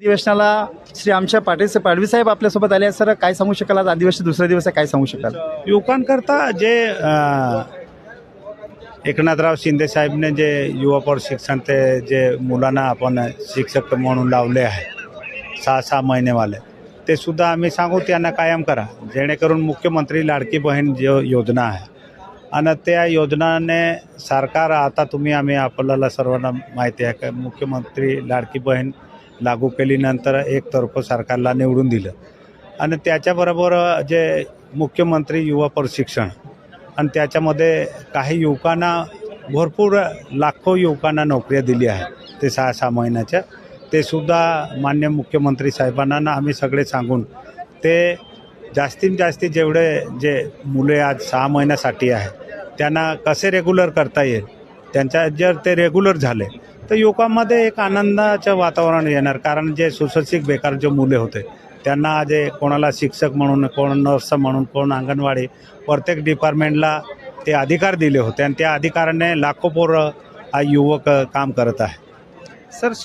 अधिवेशनाला श्री आमच्या पाटील पाडवी साहेब आपल्यासोबत आले सर काय सांगू शकाल? आज अधिवेशन दुसरा दिवस आहे. काय सांगू शकाल? युवकांकरता जे अ, एकनाथराव शिंदे साहेबने जे युवा प्रशिक्षण ते जे मुलांना आपण शिक्षक म्हणून लावले आहे सहा सहा महिनेवाले ते सुद्धा आम्ही सांगू त्यांना कायम करा. जेणेकरून मुख्यमंत्री लाडकी बहीण जो योजना आहे आणि त्या योजनाने सरकार आता तुम्ही आम्ही आपल्याला सर्वांना माहिती आहे का मुख्यमंत्री लाडकी बहीण लागू केल्यानंतर एकतर्फ सरकारला निवडून दिलं. आणि त्याच्याबरोबर जे मुख्यमंत्री युवा प्रशिक्षण आणि त्याच्यामध्ये काही युवकांना भरपूर लाखो युवकांना नोकऱ्या दिली आहे ते सहा सहा महिन्याच्या. ते सुद्धा मान्य मुख्यमंत्री साहेबांना आम्ही सगळे सांगून ते जास्तीत जास्ती जेवढे जे मुले आज सहा महिन्यासाठी आहे त्यांना कसे रेग्युलर करता येईल? त्यांच्या जर ते रेग्युलर झाले तर युवकांमध्ये एक आनंदाचं वातावरण येणार. कारण जे सुशिक्षित बेकार जे मुले होते त्यांना जे कोणाला शिक्षक म्हणून कोण नर्स म्हणून कोण अंगणवाडी प्रत्येक डिपार्टमेंटला ते अधिकार दिले होते. आणि त्या अधिकाराने लाखो पोरं हा युवक काम करत आहे. सर शिक